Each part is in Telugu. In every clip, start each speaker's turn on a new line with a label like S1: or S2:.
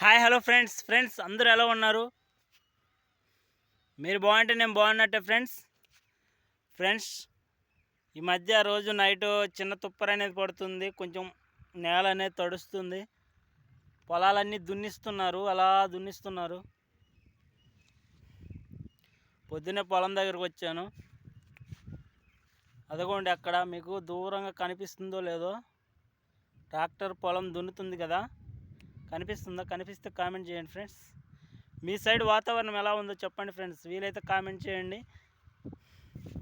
S1: Hi hello friends. ఫ్రెండ్స్ అందరూ ఎలా ఉన్నారు? మీరు బాగుంటే నేను బాగున్నట్టే ఫ్రెండ్స్. ఫ్రెండ్స్ ఈ మధ్య రోజు నైట్ చిన్న తుప్పర అనేది పడుతుంది. కొంచెం నేల అనేది తడుస్తుంది. పొలాలన్నీ దున్నిస్తున్నారు. అలా దున్నిస్తున్నారు. పొద్దున్నే పొలం దగ్గరకు వచ్చాను. అదిగోండి అక్కడ మీకు దూరంగా కనిపిస్తుందో లేదో ట్రాక్టర్ పొలం దున్నుతుంది కదా. కనిపిస్తుందా? కనిపిస్తే కామెంట్ చేయండి ఫ్రెండ్స్ మీ సైడ్ వాతావరణం ఎలా ఉందో చెప్పండి ఫ్రెండ్స్ వీలైతే కామెంట్ చేయండి.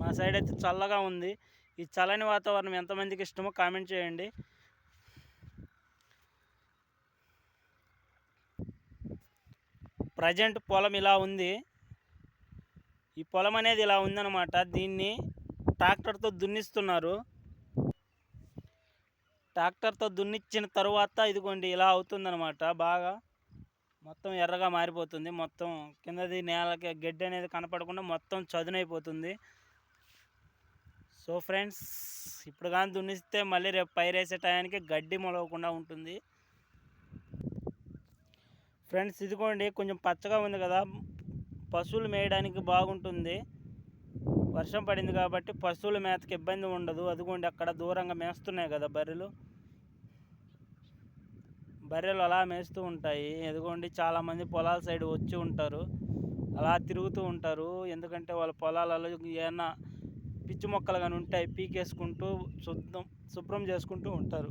S1: మా సైడ్ అయితే చల్లగా ఉంది. ఈ చల్లని వాతావరణం ఎంతమందికి ఇష్టమో కామెంట్ చేయండి. ప్రజెంట్ పొలం ఇలా ఉంది. ఈ పొలం అనేది ఇలా ఉందన్నమాట. దీన్ని ట్రాక్టర్తో దున్నిస్తున్నారు. ట్రాక్టర్తో దున్నిచ్చిన తర్వాత ఇదిగోండి ఇలా అవుతుందనమాట బాగా మొత్తం ఎర్రగా మారిపోతుంది. మొత్తం కిందది నేలకి గడ్డి అనేది కనపడకుండా మొత్తం చదునైపోతుంది. సో ఫ్రెండ్స్ ఇప్పుడు కానీ దున్నిస్తే మళ్ళీ రేపు పైరేసే టయానికి గడ్డి మొలవకుండా ఉంటుంది. ఫ్రెండ్స్ ఇదిగోండి కొంచెం పచ్చగా ఉంది కదా. పశువులు మేయడానికి బాగుంటుంది. వర్షం పడింది కాబట్టి పశువుల మేతకి ఇబ్బంది ఉండదు. అదిగోండి అక్కడ దూరంగా మేస్తున్నాయి కదా బర్రెలు. బర్రెలు అలా మేస్తూ ఉంటాయి. ఎదుగోండి చాలామంది పొలాల సైడ్ వచ్చి ఉంటారు. అలా తిరుగుతూ ఉంటారు. ఎందుకంటే వాళ్ళ పొలాలలో ఏమైనా పిచ్చి మొక్కలు కానీ ఉంటాయి పీకేసుకుంటూ శుద్ధం శుభ్రం చేసుకుంటూ ఉంటారు.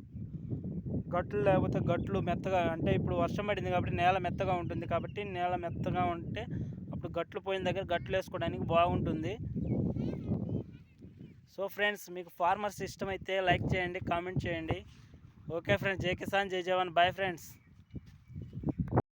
S1: గట్లు లేకపోతే గట్లు మెత్తగా అంటే ఇప్పుడు వర్షం పడింది కాబట్టి నేల మెత్తగా ఉంటుంది కాబట్టి నేల మెత్తగా ఉంటే ఇప్పుడు గట్లు పోయిన దగ్గర గట్లు వేసుకోవడానికి బాగుంటుంది. సో ఫ్రెండ్స్ మీకు ఫార్మర్స్ ఇష్టమైతే లైక్ చేయండి కామెంట్ చేయండి. ఓకే ఫ్రెండ్స్ జై కిసాన్ జై జవాన్ బాయ్ ఫ్రెండ్స్.